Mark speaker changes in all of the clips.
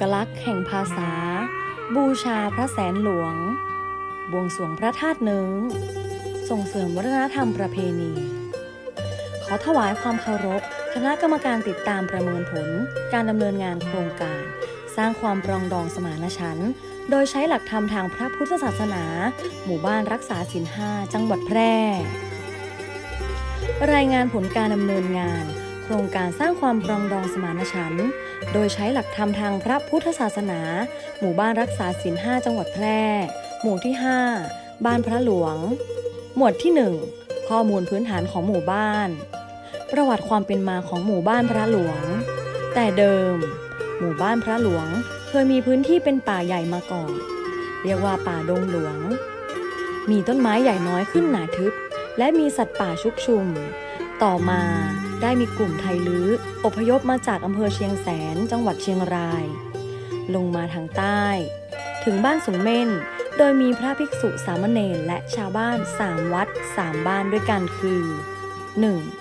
Speaker 1: กลักษณ์แห่งภาษา บูชาพระแสนหลวง บวงสรวงพระธาตุเนิงส่งเสริมวัฒนธรรมประเพณี ขอถวายความเคารพ คณะกรรมการติดตามประเมินผล การดำเนินงานโครงการ สร้างความปรองดองสมานฉันท์โดยใช้หลักธรรมทางพระพุทธศาสนา หมู่บ้านรักษาศีลห้าจังหวัดแพร่ รายงานผลการดำเนินงาน รงการสร้างความปรองดองสมานฉันท์โดยใช้หลักธรรมทางพระพุทธศาสนา หมู่บ้านรักษาศีลห้าจังหวัดแพร่ หมู่ที่ 5 บ้านพระหลวง หมวดที่ 1 ข้อมูลพื้นฐานของหมู่บ้าน ประวัติความเป็นมาของหมู่บ้านพระหลวง แต่เดิม หมู่บ้านพระหลวงเคยมีพื้นที่เป็นป่าใหญ่มาก่อน เรียกว่าป่าดงหลวง มีต้นไม้ใหญ่น้อยขึ้นหนาทึบ และมีสัตว์ป่าชุกชุม ต่อมา ได้มีกลุ่มไทยลื้ออพยพมาจากอำเภอเชียงแสน จังหวัดเชียงราย ลงมาทางใต้ ถึงบ้านสุงเม่น โดยมีพระภิกษุสามเณรและชาวบ้านสามวัดสามบ้านด้วยกันคือ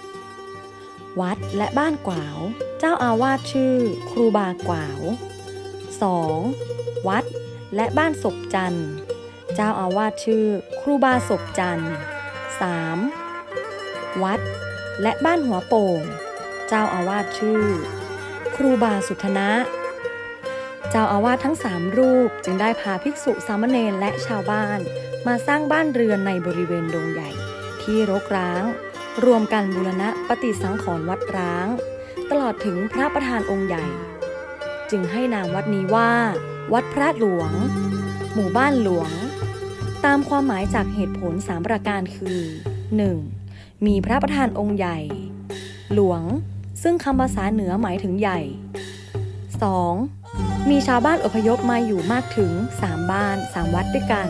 Speaker 1: 1. วัดและบ้านกวาว เจ้าอาวาสชื่อ ครูบากวาว 2. วัดและบ้านศพจันทร์เจ้าอาวาสชื่อ ครูบาศพจันทร์ 3. วัด และบ้านหัวโป่ง เจ้าอาวาสชื่อ ครูบาสุทนะ เจ้าอาวาสทั้งสามรูปจึงได้พาภิกษุสามเณรและชาวบ้าน มาสร้างบ้านเรือนในบริเวณดงใหญ่ ที่รกร้าง รวมกันบูรณะปฏิสังขรณ์วัดร้าง ตลอดถึงพระประธานองค์ใหญ่ จึงให้นามวัดนี้ว่า วัดพระหลวง หมู่บ้านหลวง ตามความหมายจากเหตุผลสามประการคือ 1. มีพระประธานองค์ใหญ่ หลวง ซึ่งคำภาษาเหนือหมายถึงใหญ่ 2. มีชาวบ้านอพยพมาอยู่มากถึง 3 บ้าน 3 วัดด้วยกัน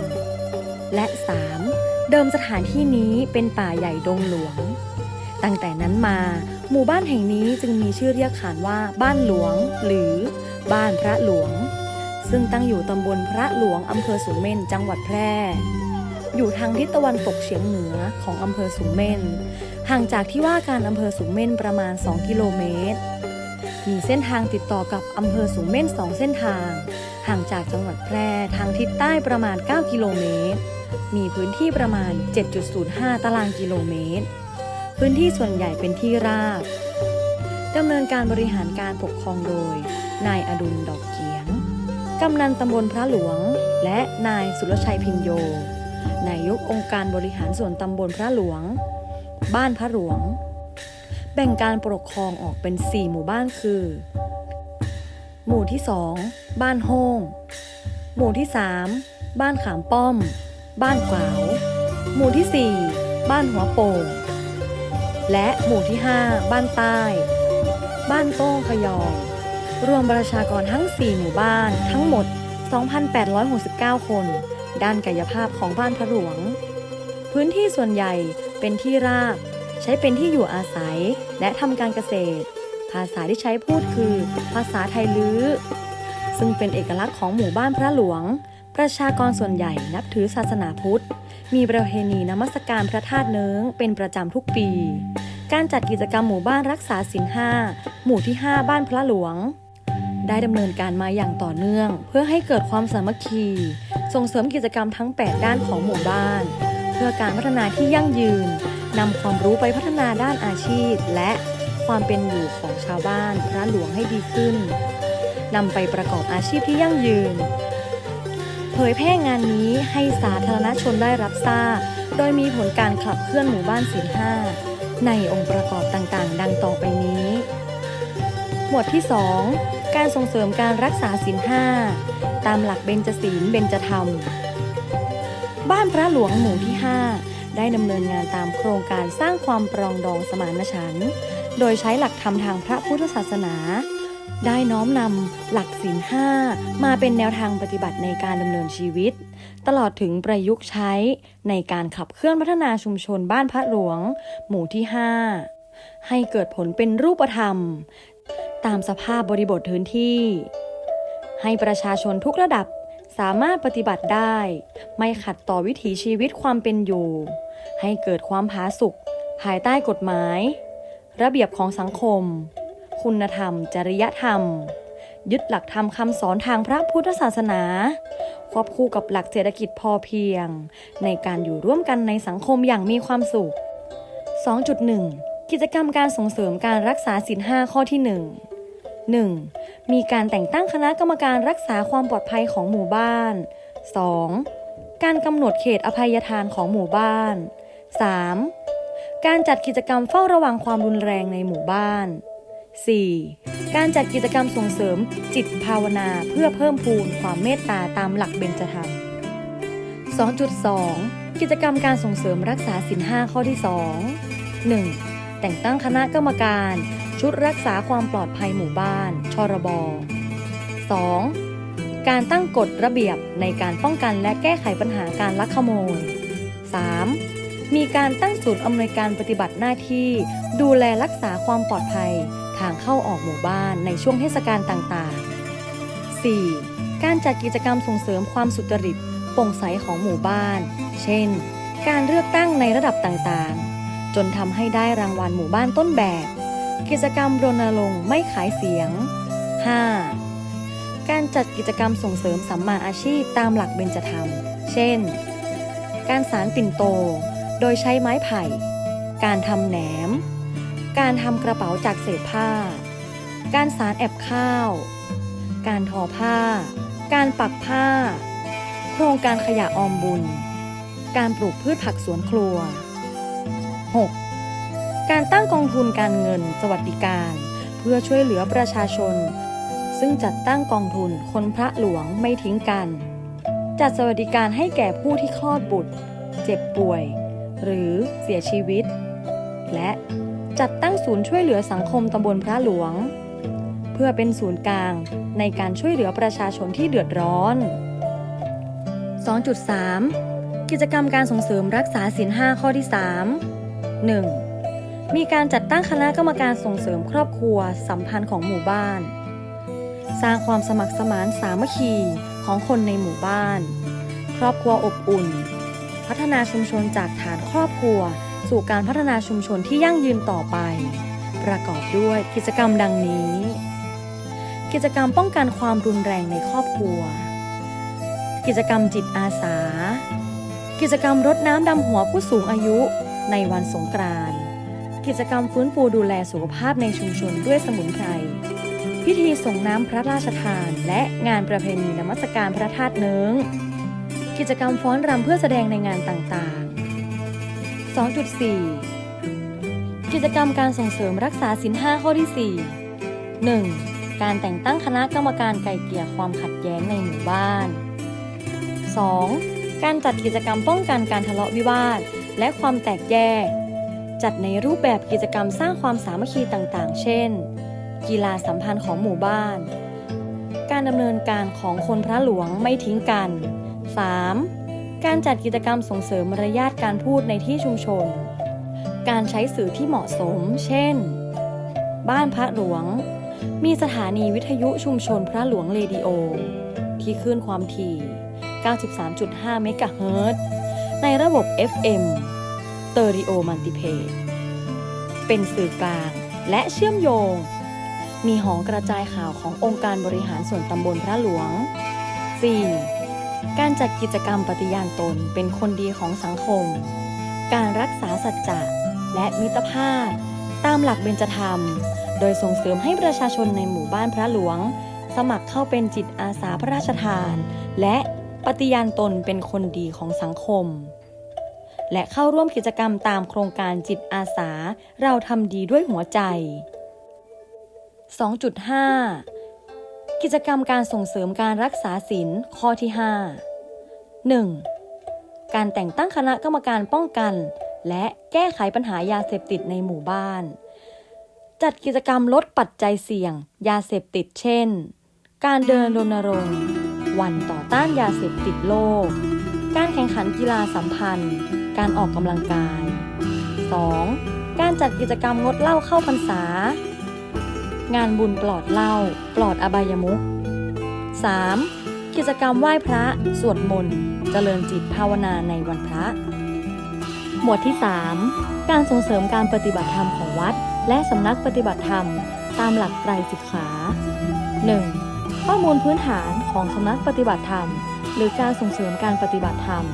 Speaker 1: และ 3. เดิมสถานที่นี้เป็นป่าใหญ่ดงหลวง ตั้งแต่นั้นมา หมู่บ้านแห่งนี้จึงมีชื่อเรียกขานว่าบ้านหลวง หรือบ้านพระหลวง ซึ่งตั้งอยู่ตำบลพระหลวงอำเภอสูงเม่นจังหวัดแพร่ อยู่ทางทิศตะวันตกเฉียงเหนือของอำเภอสูงเม่น ห่างจากที่ว่าการอำเภอสูงเม่นประมาณ 2 กิโลเมตร มีเส้นทางติดต่อกับอำเภอสูงเม่น 2 เส้นทาง ห่างจากจังหวัดแพร่ทางทิศใต้ประมาณ 9 กิโลเมตร มีพื้นที่ประมาณ 7.05 ตารางกิโลเมตร พื้นที่ส่วนใหญ่เป็นที่ราบดำเนินการบริหารการปกครองโดย นายอดุลดอกเกียง กำนันตำบลพระหลวง และนายสุรชัยพินโย นายกองค์การบริหารส่วนตำบลพระหลวง บ้านพระหลวง แบ่งการปกครองออกเป็น 4 หมู่บ้านคือ หมู่ที่ 2 บ้านโฮงหมู่ที่ 3 บ้านขามป้อม บ้านกวาว หมู่ที่ 4 บ้านหัวโป่ง และหมู่ที่ 5 บ้านใต้ บ้านโต้งขยอง รวมประชากรทั้ง 4 หมู่บ้านทั้งหมด 2,869 คน ด้านกายภาพของบ้านพระหลวง พื้นที่ส่วนใหญ่เป็นที่ราบ ใช้เป็นที่อยู่อาศัยและทำการเกษตร ภาษาที่ใช้พูดคือ ภาษาไทยลื้อ ซึ่งเป็นเอกลักษณ์ของหมู่บ้านพระหลวง ประชากรส่วนใหญ่นับถือศาสนาพุทธ มีประเพณีนมัสการพระธาตุเนิ้งเป็นประจำทุกปี การจัดกิจกรรมหมู่บ้านรักษาศีลห้าหมู่ที่ 5 บ้านพระหลวง ได้ดำเนินการมาอย่างต่อเนื่อง เพื่อให้เกิดความสามัคคี ส่งเสริมกิจกรรมทั้ง 8 ด้านของหมู่บ้าน เพื่อการพัฒนาที่ยั่งยืนนำความรู้ไปพัฒนาด้านอาชีพ และความเป็นอยู่ของชาวบ้านพระหลวงให้ดีขึ้นนำไปประกอบอาชีพที่ยั่งยืน เผยแพร่งานนี้ให้สาธารณชนได้รับทราบ โดยมีผลการขับเคลื่อนหมู่บ้านศีลห้าในองค์ประกอบต่างๆ ดังต่อไปนี้ หมวดที่ 2 การส่งเสริมการรักษาศีลห้าตามหลักเบญจศีลเบญจธรรม บ้านพระหลวงหมู่ที่ 5 ได้ดำเนินงานตามโครงการสร้างความปรองดองสมานฉันท์โดยใช้หลักธรรมทางพระพุทธศาสนา ได้น้อมนำหลักศีลห้ามาเป็นแนวทางปฏิบัติในการดำเนินชีวิต ตลอดถึงประยุกต์ใช้ในการขับเคลื่อนพัฒนาชุมชนบ้านพระหลวง หมู่ที่ 5ให้เกิดผลเป็นรูปธรรม ตามสภาพบริบทพื้นที่ ให้ประชาชนทุกระดับสามารถปฏิบัติได้ ไม่ขัดต่อวิถีชีวิตความเป็นอยู่ ให้เกิดความผาสุกภายใต้กฎหมาย ระเบียบของสังคม คุณธรรม จริยธรรม ยึดหลักธรรมคำสอนทางพระพุทธศาสนาควบคู่กับหลักเศรษฐกิจพอเพียง ในการอยู่ร่วมกันในสังคมอย่างมีความสุข 2.1 กิจกรรมการส่งเสริมการรักษาศีลห้าข้อที่ 1 1. มีการแต่งตั้งคณะกรรมการรักษาความปลอดภัยของหมู่บ้าน 2. การกำหนดเขตอภัยทานของหมู่บ้าน 3. การจัดกิจกรรมเฝ้าระวังความรุนแรงในหมู่บ้าน 4. การจัดกิจกรรมส่งเสริมจิตภาวนาเพื่อเพิ่มพูนความเมตตาตามหลักเบญจธรรม 2.2 กิจกรรมการส่งเสริมรักษาศีลห้าข้อที่ 2 1. แต่งตั้งคณะกรรมการ ชุดรักษาความปลอดภัยหมู่บ้าน ชรบ 2. การตั้งกฎระเบียบในการป้องกันและแก้ไขปัญหาการลักขโมย 3. มีการตั้งศูนย์อำนวยการปฏิบัติหน้าที่ ดูแลรักษาความปลอดภัย ทางเข้าออกหมู่บ้านในช่วงเทศกาลต่างๆ 4. การจัดกิจกรรมส่งเสริมความสุจริตโปร่งใสของหมู่บ้าน เช่น การเลือกตั้งในระดับต่างๆ จนทำให้ได้รางวัลหมู่บ้านต้นแบบ กิจกรรมรณรงค์ไม่ขายเสียง 5. การจัดกิจกรรมส่งเสริมสัมมาอาชีพตามหลักเบญจธรรม เช่น การสารปิ่นโต โดยใช้ไม้ไผ่ การทำแหนม การทำกระเป๋าจากเศษผ้า การสารแอบข้าว การทอผ้า การปักผ้า โครงการขยะออมบุญ การปลูกพืชผักสวนครัว 6. การตั้งกองทุนการเงินสวัสดิการ เพื่อช่วยเหลือประชาชน ซึ่งจัดตั้งกองทุนคนพระหลวงไม่ทิ้งกัน จัดสวัสดิการให้แก่ผู้ที่คลอดบุตร เจ็บป่วย หรือเสียชีวิต และจัดตั้งศูนย์ช่วยเหลือสังคมตำบลพระหลวง เพื่อเป็นศูนย์กลางในการช่วยเหลือประชาชนที่เดือดร้อน 2.3 กิจกรรมการส่งเสริมรักษาศีลห้าข้อที่ 3 1. มีการจัดตั้งคณะกรรมการส่งเสริมครอบครัวสัมพันธ์ของหมู่บ้าน สร้างความสมัครสมานสามัคคีของคนในหมู่บ้าน ครอบครัวอบอุ่น พัฒนาชุมชนจากฐานครอบครัว สู่การพัฒนาชุมชนที่ยั่งยืนต่อไป ประกอบด้วยกิจกรรมดังนี้ กิจกรรมป้องกันความรุนแรงในครอบครัว กิจกรรมจิตอาสา กิจกรรมรดน้ำดำหัวผู้สูงอายุในวันสงกรานต์ กิจกรรมฟื้นฟูดูแลสุขภาพในชุมชนด้วยสมุนไพร พิธีส่งน้ำพระราชทาน และงานประเพณีนมัสการพระธาตุเนิ้งกิจกรรมฟ้อนรำเพื่อแสดงในงานต่างๆ 2.4 กิจกรรมการส่งเสริมรักษาสินห้าข้อที่ 4 1. การแต่งตั้งคณะกรรมการไก่เกลี่ยความขัดแย้งในหมู่บ้าน 2. การจัดกิจกรรมป้องกันการทะเลาะวิวาท และความแตกแยก จัดในรูปแบบกิจกรรมสร้างความสามัคคีต่างๆ เช่น กีฬาสัมพันธ์ของหมู่บ้าน การดำเนินการของคนพระหลวงไม่ทิ้งกัน 3. การจัดกิจกรรมส่งเสริมมารยาทการพูดในที่ชุมชน การใช้สื่อที่เหมาะสม เช่น บ้านพระหลวง มีสถานีวิทยุชุมชนพระหลวงเรดิโอ ที่คลื่นความถี่ 93.5 เมกะเฮิรตซ์ในระบบ FM เตอริโอมัลติเพดเป็นสื่อกลางและเชื่อมโยง มีหอกระจายข่าวขององค์การบริหารส่วนตำบลพระหลวง 4. การจัดกิจกรรมปฏิญาณตนเป็นคนดีของสังคม การรักษาสัจจะและมิตรภาพ ตามหลักเบญจธรรม โดยส่งเสริมให้ประชาชนในหมู่บ้านพระหลวง สมัครเข้าเป็นจิตอาสาพระราชทาน และปฏิญาณตนเป็นคนดีของสังคม และเข้าร่วมกิจกรรมตามโครงการจิตอาสา เราทำดีด้วยหัวใจ 2.5 กิจกรรมการส่งเสริมการรักษาศีลข้อที่ 5 1. การแต่งตั้งคณะกรรมการป้องกัน และแก้ไขปัญหายาเสพติดในหมู่บ้าน จัดกิจกรรมลดปัจจัยเสี่ยง ยาเสพติดเช่น การเดินรณรงค์ วันต่อต้านยาเสพติดโลก การแข่งขันกีฬาสัมพันธ์ การออกกำลังกาย 2. การจัดกิจกรรมงดเหล้าเข้าพรรษา งานบุญปลอดเหล้าปลอดอบายมุข 3. กิจกรรมไหว้พระ สวดมนต์ เจริญจิตภาวนาในวันพระ หมวดที่ 3 การส่งเสริมการปฏิบัติธรรมของวัด และสำนักปฏิบัติธรรม ตามหลักไตรสิกขา 1. ข้อมูลพื้นฐานของสำนักปฏิบัติธรรม หรือการส่งเสริมการปฏิบัติธรรม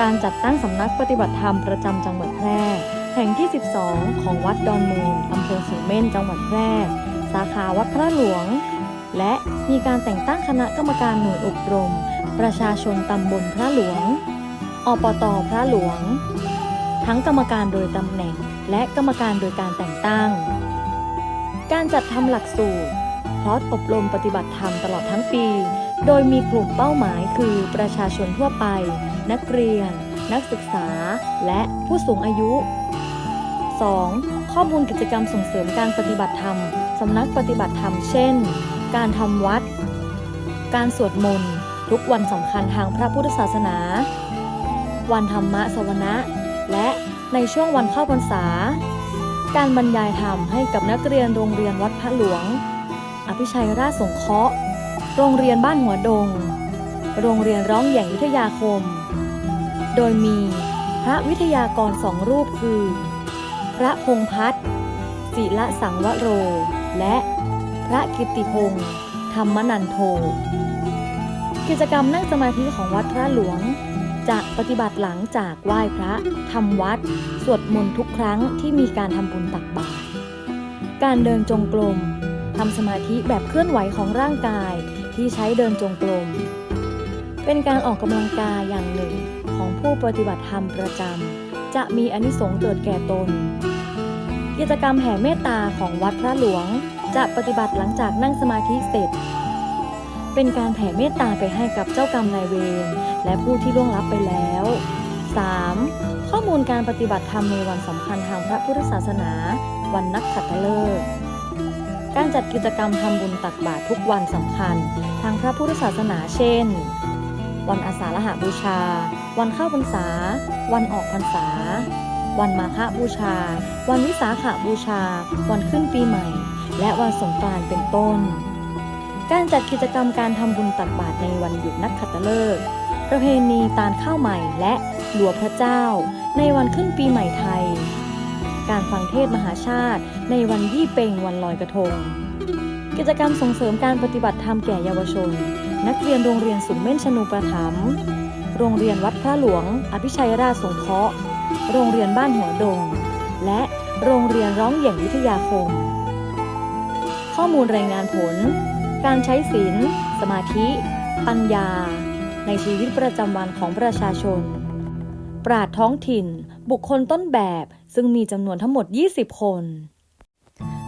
Speaker 1: การจัดตั้งสำนักปฏิบัติธรรมประจำจังหวัดแพร่ แห่งที่ 12 ของวัดดอนมูลอำเภอสูงเม่นจังหวัดแพร่ สาขาวัดพระหลวง และมีการแต่งตั้งคณะกรรมการหน่วยอบรม ประชาชนตำบลพระหลวง อปตพระหลวง ทั้งกรรมการโดยตำแหน่ง และกรรมการโดยการแต่งตั้ง การจัดทำหลักสูตรคอร์สอบรมปฏิบัติธรรมตลอดทั้งปี โดยมีกลุ่มเป้าหมายคือประชาชนทั่วไป นักเรียน นักศึกษา และผู้สูงอายุ 2. ข้อมูลกิจกรรมส่งเสริมการปฏิบัติธรรม สำนักปฏิบัติธรรม เช่น การทำวัด การสวดมนต์ ทุกวันสำคัญทางพระพุทธศาสนา วันธรรมะสวนะ และในช่วงวันเข้าพรรษา การบรรยายธรรมให้กับนักเรียนโรงเรียนวัดพระหลวง อภิชัยราชสงเคราะห์ โรงเรียนบ้านหัวดง โรงเรียนร้องแหย่งวิทยาคม โดยมีพระวิทยากรสองรูปคือ พระพงพัฒน์ศิละสังวโร และพระกิตติพงษ์ธรรมนันโท กิจกรรมนั่งสมาธิของวัดพระหลวงจะปฏิบัติหลังจากไหว้พระทำวัด สวดมนต์ทุกครั้งที่มีการทำบุญตักบาตรการเดินจงกรมทำสมาธิแบบเคลื่อนไหวของร่างกาย ที่ใช้เดินจงกรม เป็นการออกกำลังกายอย่างหนึ่งของผู้ปฏิบัติธรรมประจำจะมีอนิสงส์เกิดแก่ตน กิจกรรมแห่เมตตาของวัดพระหลวงจะปฏิบัติหลังจากนั่งสมาธิเสร็จ เป็นการแผ่เมตตาไปให้กับเจ้ากรรมนายเวรและผู้ที่ล่วงลับไปแล้ว 3. ข้อมูลการปฏิบัติธรรมในวันสำคัญทางพระพุทธศาสนา วันนักขัตฤกษ์การจัดกิจกรรมทำบุญตักบาตรทุกวันสำคัญ ทางพระพุทธศาสนาเช่น วันอาสาฬหาบูชา วันเข้าพรรษา วันออกพรรษา วันมาฆบูชา วันวิสาขบูชา วันขึ้นปีใหม่ และวันสงกรานต์เป็นต้น การจัดกิจกรรมการทำบุญตักบาตรในวันหยุดนักขัตฤกษ์ประเพณีตาลข้าวใหม่และหลวงพระเจ้า ในวันขึ้นปีใหม่ไทย การฟังเทศมหาชาติในวันยี่เป่งวันลอยกระทง กิจกรรมส่งเสริมการปฏิบัติธรรมแก่เยาวชน นักเรียนโรงเรียนสุนเม่นชนูประถมโรงเรียนวัดพระหลวง อภิชัยราชสงเคราะห์ โรงเรียนบ้านหัวดง และโรงเรียนร้องเหย่งวิทยาคม ข้อมูลรายงานผล การใช้ศีล สมาธิ ปัญญา ในชีวิตประจำวันของประชาชน ปราดท้องถิ่น บุคคลต้นแบบซึ่งมีจำนวนทั้งหมด 20 คน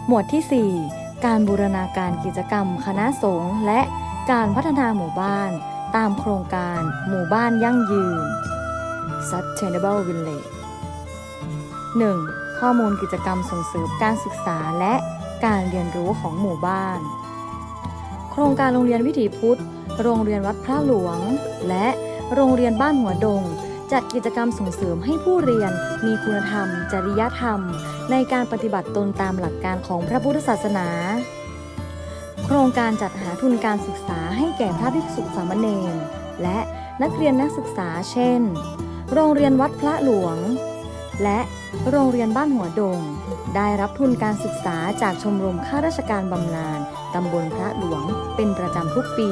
Speaker 1: หมวดที่ 4 การบูรณาการกิจกรรม คณะสงฆ์และการพัฒนาหมู่บ้าน ตามโครงการหมู่บ้านยั่งยืน Sustainable Village 1. ข้อมูลกิจกรรมส่งเสริมการศึกษาและการเรียนรู้ของหมู่บ้าน โครงการโรงเรียนวิถีพุทธ โรงเรียนวัดพระหลวง และโรงเรียนบ้านหัวดง จัดกิจกรรมส่งเสริมให้ผู้เรียนมีคุณธรรม จริยธรรม ในการปฏิบัติตนตามหลักการของพระพุทธศาสนา โครงการจัดหาทุนการศึกษาให้แก่พระภิกษุสามเณรและนักเรียนนักศึกษาเช่น โรงเรียนวัดพระหลวง และโรงเรียนบ้านหัวดง ได้รับทุนการศึกษาจากชมรมข้าราชการบำนาญตำบลพระหลวงเป็นประจำทุกปี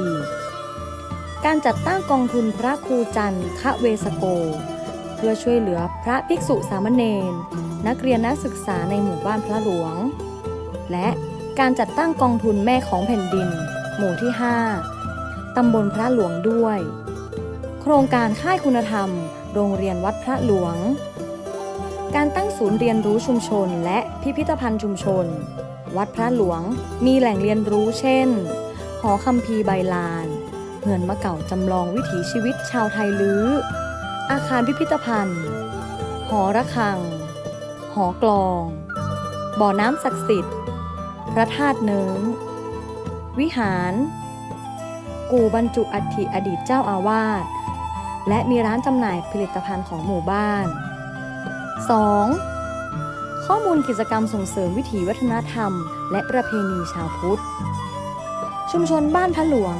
Speaker 1: การจัดตั้งกองทุนพระครูจันทะเวสโก เพื่อช่วยเหลือพระภิกษุสามเณรนักเรียนนักศึกษาในหมู่บ้านพระหลวง และการจัดตั้งกองทุนแม่ของแผ่นดิน หมู่ที่ 5 ตำบลพระหลวงด้วย โครงการค่ายคุณธรรม โรงเรียนวัดพระหลวง การตั้งศูนย์เรียนรู้ชุมชนและพิพิธภัณฑ์ชุมชน วัดพระหลวงมีแหล่งเรียนรู้เช่น หอคัมภีร์ใบลาน เหือนมะเก่าจำลองวิถีชีวิตชาวไทยลื้อ อาคารพิพิธภัณฑ์ หอระฆัง หอกลอง บ่อน้ำศักดิ์สิทธิ์ พระธาตุเนิงวิหาร กูบรรจุอัฐิอดีตเจ้าอาวาส และมีร้านจำหน่ายผลิตภัณฑ์ของหมู่บ้าน 2. ข้อมูลกิจกรรมส่งเสริมวิถีวัฒนธรรม และประเพณีชาวพุทธ ชุมชนบ้านพระหลวง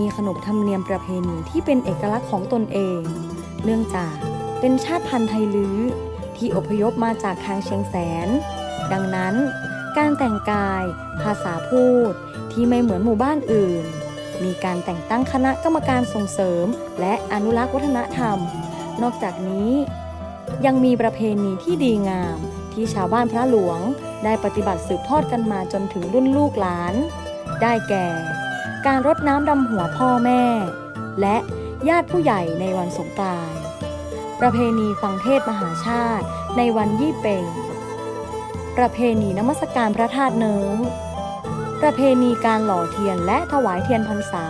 Speaker 1: มีขนบธรรมเนียมประเพณีที่เป็นเอกลักษณ์ของตนเอง เนื่องจากเป็นชาติพันธุ์ไทยลื้อที่อพยพมาจากทางเชียงแสน ดังนั้น การแต่งกาย ภาษาพูด ที่ไม่เหมือนหมู่บ้านอื่น มีการแต่งตั้งคณะกรรมการส่งเสริม และอนุรักษ์วัฒนธรรม นอกจากนี้ยังมีประเพณีที่ดีงาม ที่ชาวบ้านพระหลวง ได้ปฏิบัติสืบทอดกันมาจนถึงรุ่นลูกหลาน ได้แก่ การรดน้ำดำหัวพ่อแม่ และญาติผู้ใหญ่ในวันสงกรานต์ประเพณีฟังเทศมหาชาติในวันยี่เป่ง ประเพณีนมัสการพระธาตุเนิงประเพณีการหล่อเทียนและถวายเทียนพรรษา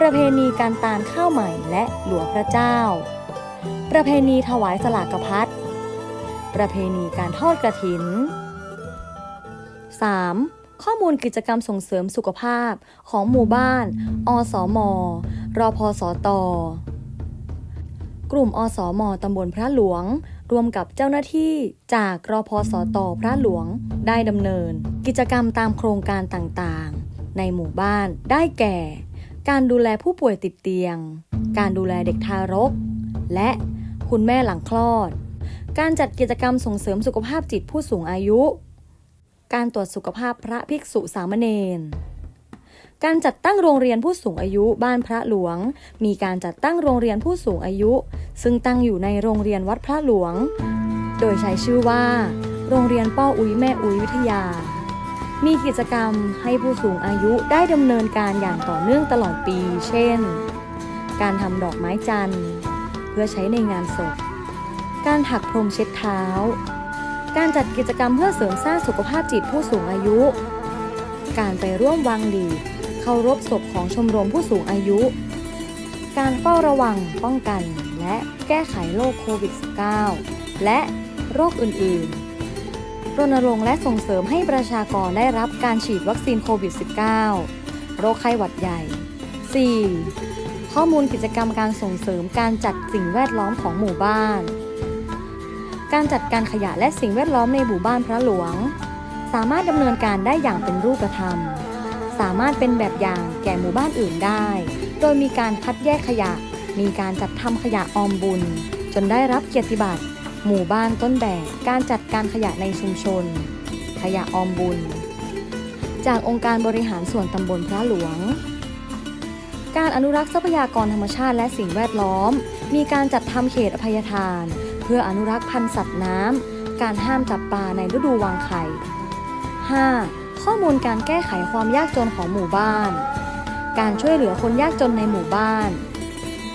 Speaker 1: ประเพณีการตานข้าวใหม่และหลวงพระเจ้า ประเพณีถวายสลากพัดประเพณีการทอดกระถิน 3. ข้อมูลกิจกรรมส่งเสริมสุขภาพของหมู่บ้าน อสม รพสต กลุ่มอสมตำบลพระหลวง รวมกับเจ้าหน้าที่จากรพสต พระหลวงได้ดำเนิน กิจกรรมตามโครงการต่างๆ ในหมู่บ้านได้แก่ การดูแลผู้ป่วยติดเตียง การดูแลเด็กทารก และคุณแม่หลังคลอด การจัดกิจกรรมส่งเสริมสุขภาพจิตผู้สูงอายุ การตรวจสุขภาพพระภิกษุสามเณรการจัดตั้งโรงเรียนผู้สูงอายุบ้านพระหลวง มีการจัดตั้งโรงเรียนผู้สูงอายุ ซึ่งตั้งอยู่ในโรงเรียนวัดพระหลวง โดยใช้ชื่อว่า โรงเรียนป้ออุ้ยแม่อุ้ยวิทยา มีกิจกรรมให้ผู้สูงอายุได้ดำเนินการอย่างต่อเนื่องตลอดปี เช่น การทำดอกไม้จันทร์ เพื่อใช้ในงานศพ การถักพรมเช็ดเท้า การจัดกิจกรรมเพื่อเสริมสร้างสุขภาพจิตผู้สูงอายุ การไปร่วมวางหลีเคารพศพของชมรมผู้สูงอายุ การเฝ้าระวังป้องกัน และแก้ไขโรคโควิด -19 และโรคอื่นๆ รณรงค์และส่งเสริมให้ประชากรได้รับการฉีดวัคซีนโควิด -19 โรคไข้หวัดใหญ่ 4. ข้อมูลกิจกรรมการส่งเสริมการจัดสิ่งแวดล้อมของหมู่บ้าน การจัดการขยะและสิ่งแวดล้อมในหมู่บ้านพระหลวง สามารถดำเนินการได้อย่างเป็นรูปธรรม สามารถเป็นแบบอย่างแก่หมู่บ้านอื่นได้ โดยมีการคัดแยกขยะ มีการจัดทำขยะออมบุญ จนได้รับเกียรติบัตร หมู่บ้านต้นแบบ การจัดการขยะในชุมชน ขยะออมบุญ จากองค์การบริหารส่วนตำบลพระหลวงการอนุรักษ์ทรัพยากรธรรมชาติและสิ่งแวดล้อม มีการจัดทำเขตอภัยทาน เพื่ออนุรักษ์พันธุ์สัตว์น้ำ การห้ามจับปลาในฤดูวางไข่ 5. ข้อมูลการแก้ไขความยากจนของหมู่บ้าน การช่วยเหลือคนยากจนในหมู่บ้าน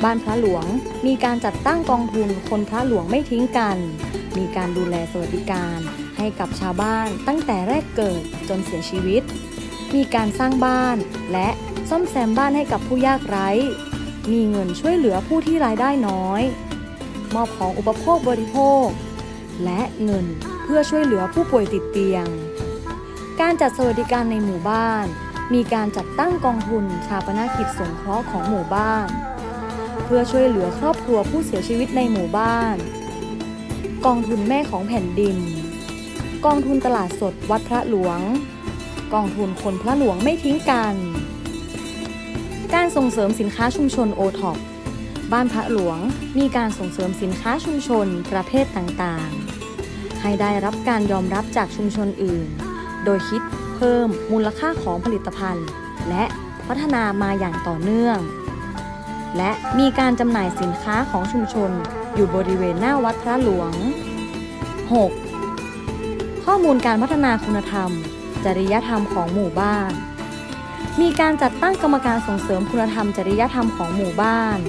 Speaker 1: บ้านพระหลวงมีการจัดตั้งกองทุนคนพระหลวงไม่ทิ้งกัน มีการดูแลสวัสดิการให้กับชาวบ้านตั้งแต่แรกเกิดจนเสียชีวิต มีการสร้างบ้านและซ่อมแซมบ้านให้กับผู้ยากไร้ มีเงินช่วยเหลือผู้ที่รายได้น้อย มอบของอุปโภคบริโภค และเงินเพื่อช่วยเหลือผู้ป่วยติดเตียง การจัดสวัสดิการในหมู่บ้าน มีการจัดตั้งกองทุนชาปนกิจสงเคราะห์ของหมู่บ้าน เพื่อช่วยเหลือครอบครัวผู้เสียชีวิตในหมู่บ้าน กองทุนแม่ของแผ่นดิน กองทุนตลาดสดวัดพระหลวง กองทุนคนพระหลวงไม่ทิ้งกัน การส่งเสริมสินค้าชุมชนโอท็อป บ้านพระหลวงมีการส่งเสริมสินค้าชุมชนประเภทต่างๆ ให้ได้รับการยอมรับจากชุมชนอื่น โดยคิดเพิ่มมูลค่าของผลิตภัณฑ์ และพัฒนามาอย่างต่อเนื่อง และมีการจำหน่ายสินค้าของชุมชนอยู่บริเวณหน้าวัดพระหลวง 6. ข้อมูลการพัฒนาคุณธรรม จริยธรรมของหมู่บ้าน มีการจัดตั้งกรรมการส่งเสริมคุณธรรม จริยธรรมของหมู่บ้าน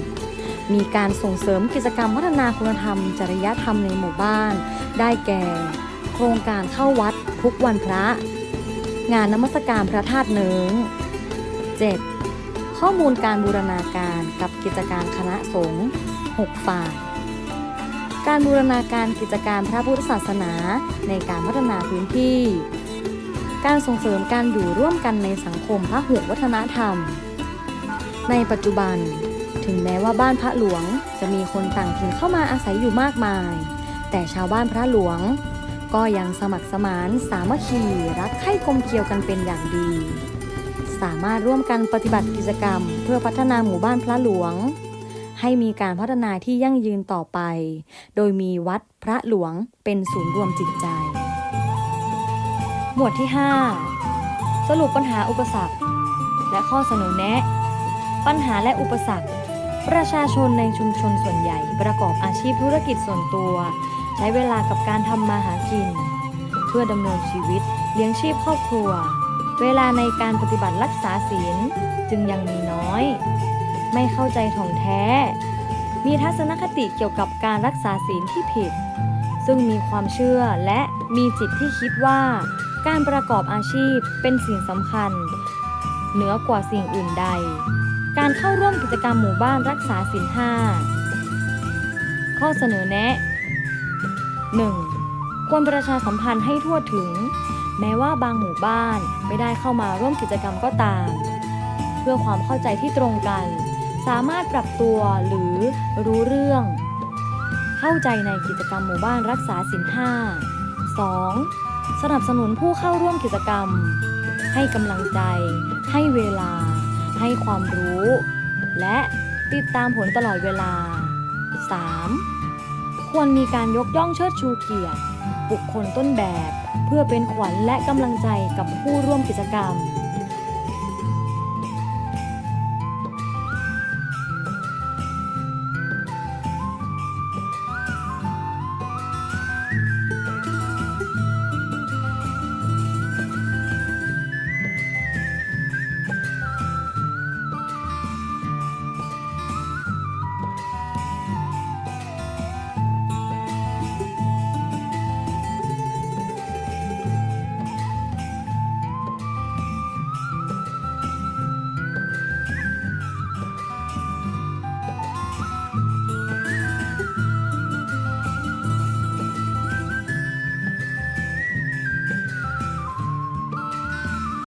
Speaker 1: มีการส่งเสริมกิจกรรมพัฒนาคุณธรรม จริยธรรมในหมู่บ้าน ได้แก่ โครงการเข้าวัดทุกวันพระ งานนมัสการพระธาตุเนิง 7. ข้อมูลการบูรณาการกับกิจการคณะสงฆ์6ฝ่ายการบูรณาการกิจการพระพุทธศาสนาในการพัฒนาพื้นที่ การส่งเสริมการอยู่ร่วมกันในสังคมพหุวัฒนธรรม ในปัจจุบัน ถึงแม้ว่าบ้านพระหลวงจะมีคนต่างถิ่นเข้ามาอาศัยอยู่มากมาย แต่ชาวบ้านพระหลวง ก็ยังสมัครสมานสามัคคีรักใคร่กลมเกลียวกันเป็นอย่างดี สามารถร่วมกันปฏิบัติกิจกรรม เพื่อพัฒนาหมู่บ้านพระหลวง ให้มีการพัฒนาที่ยั่งยืนต่อไป โดยมีวัดพระหลวงเป็นศูนย์รวมจิตใจ หมวดที่ 5 สรุปปัญหาอุปสรรค และข้อเสนอแนะปัญหาและอุปสรรค ประชาชนในชุมชนส่วนใหญ่ประกอบอาชีพธุรกิจส่วนตัว ใช้เวลากับการทำมาหากิน เพื่อดำเนินชีวิตเลี้ยงชีพครอบครัว เวลาในการปฏิบัติรักษาศีลจึงยังมีน้อย ไม่เข้าใจถ่องแท้ มีทัศนคติเกี่ยวกับการรักษาศีลที่ผิด ซึ่งมีความเชื่อและมีจิตที่คิดว่า การประกอบอาชีพเป็นสิ่งสำคัญ เหนือกว่าสิ่งอื่นใด การเข้าร่วมกิจกรรมหมู่บ้านรักษาศีลห้าข้อเสนอแนะ 1. ควรประชาสัมพันธ์ให้ทั่วถึง แม้ว่าบางหมู่บ้านไม่ได้เข้ามาร่วมกิจกรรมก็ตาม เพื่อความเข้าใจที่ตรงกัน สามารถปรับตัวหรือรู้เรื่อง เข้าใจในกิจกรรมหมู่บ้านรักษาศีลห้า 2. สนับสนุนผู้เข้าร่วมกิจกรรม ให้กำลังใจ ให้เวลา ให้ความรู้ และติดตามผลตลอดเวลา 3. ควรมีการยกย่องเชิดชูเกียรติบุคคลต้นแบบ เพื่อเป็นขวัญและกำลังใจกับผู้ร่วมกิจกรรม